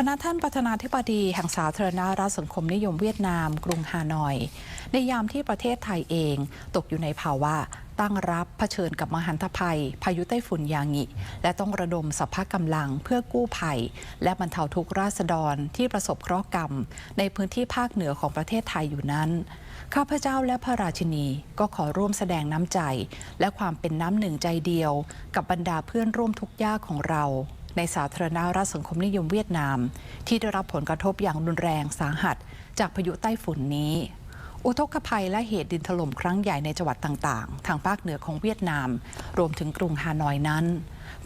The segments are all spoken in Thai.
พนักท่านประธานาธิบดีแห่งสาธารณรัฐสังคมนิยมเวียดนาม กรุงฮานอย ในยามที่ประเทศไทยเองตกอยู่ในภาวะตั้งรับเผชิญกับมหันตภัย พายุไต้ฝุ่นยางิและต้องระดมสรรพกำลังเพื่อกู้ภัย และบรรเทาทุกข์ราษฎรที่ประสบเคราะห์กรรม ในพื้นที่ภาคเหนือของประเทศไทยอยู่นั้นข้าพเจ้าและพระราชินีก็ขอร่วมแสดงน้ำใจ และความเป็นน้ำหนึ่งใจเดียว กับบรรดาเพื่อนร่วมทุกข์ยากของเรา ในสาธารณรัฐสังคมนิยมเวียดนาม ที่ได้รับผลกระทบอย่างรุนแรงสาหัส จากพายุไต้ฝุ่นนี้ อุทกภัยและเหตุดินถล่มครั้งใหญ่ในจังหวัดต่างๆ ทางภาคเหนือของเวียดนาม รวมถึงกรุงฮานอยนั้น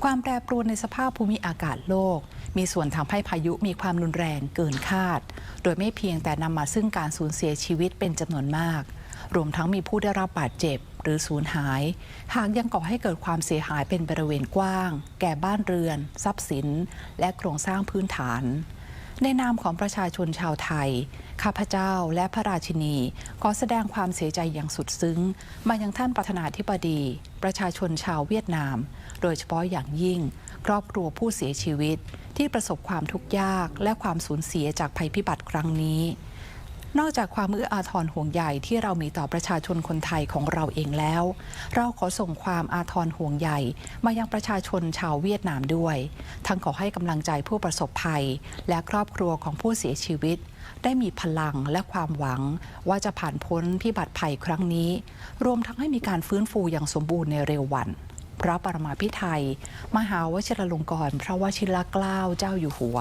ความแปรปรวนในสภาพภูมิอากาศโลก มีส่วนทำให้พายุมีความรุนแรงเกินคาด โดยไม่เพียงแต่นำมาซึ่งการสูญเสียชีวิตเป็นจำนวนมาก รวมทั้งมีผู้ได้รับบาดเจ็บ หรือสูญหาย หากยังก่อให้เกิดความเสียหายเป็นบริเวณกว้าง แก่บ้านเรือน ทรัพย์สิน และโครงสร้างพื้นฐาน ในนามของประชาชนชาวไทย ข้าพเจ้าและพระราชินี ขอแสดงความเสียใจอย่างสุดซึ้ง มายังท่านประธานาธิบดี ประชาชนชาวเวียดนาม โดยเฉพาะอย่างยิ่ง ครอบครัวผู้เสียชีวิต ที่ประสบความทุกข์ยากและความสูญเสียจากภัยพิบัติครั้งนี้ นอกจากความเอื้ออาทรห่วงใยที่เรามีต่อประชาชนคนไทยของเราเองแล้ว เราขอส่งความอาทรห่วงใยมายังประชาชนชาวเวียดนามด้วย ทั้งขอให้กำลังใจผู้ประสบภัย และครอบครัวของผู้เสียชีวิต ได้มีพลังและความหวัง ว่าจะผ่านพ้นพิบัติภัยครั้งนี้ รวมทั้งให้มีการฟื้นฟูอย่างสมบูรณ์ในเร็ววันพระปรมาภิไธยมหาวชิรลงกรณ์พระวชิรเกล้าเจ้าอยู่หัว